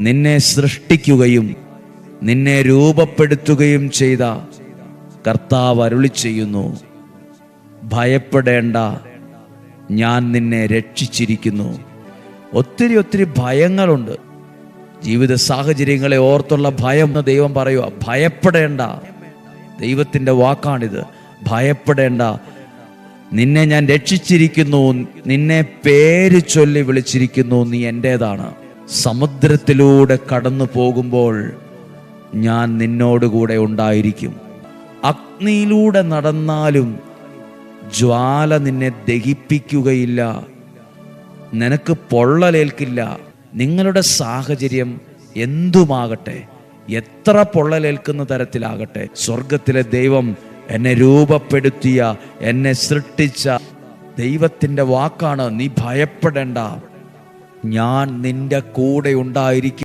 നിന്നെ സൃഷ്ടിക്കുകയും നിന്നെ രൂപപ്പെടുത്തുകയും ചെയ്ത കർത്താവ് അരുളി ചെയ്യുന്നു. ഭയപ്പെടേണ്ട. ഞാൻ നിന്നെ രക്ഷിച്ചിരിക്കുന്നു. ഒത്തിരി ഒത്തിരി ഭയങ്ങളുണ്ട്. ജീവിത സാഹചര്യങ്ങളെ ഓർത്തുള്ള ഭയം എന്ന് ദൈവം പറയുക ഭയപ്പെടേണ്ട. ദൈവത്തിന്റെ വാക്കാണിത്. ഭയപ്പെടേണ്ട. നിന്നെ ഞാൻ രക്ഷിച്ചിരിക്കുന്നു. നിന്നെ പേര് ചൊല്ലി വിളിച്ചിരിക്കുന്നു. നീ എന്റേതാണ് സമുദ്രത്തിലൂടെ കടന്നു പോകുമ്പോൾ ഞാൻ നിന്നോടുകൂടെ ഉണ്ടായിരിക്കും. അഗ്നിയിലൂടെ നടന്നാലും ജ്വാല നിന്നെ ദഹിപ്പിക്കുകയില്ല. നിനക്ക് പൊള്ളലേൽക്കില്ല. നിങ്ങളുടെ സാഹചര്യം എന്തുമാകട്ടെ? എത്ര പൊള്ളലേൽക്കുന്ന തരത്തിലാകട്ടെ? സ്വർഗത്തിലെ ദൈവം എന്നെ രൂപപ്പെടുത്തിയ എന്നെ സൃഷ്ടിച്ച ദൈവത്തിന്റെ വാക്കാണ് നീ ഭയപ്പെടേണ്ട. ഞാൻ നിന്റെ കൂടെ ഉണ്ടായിരിക്കും.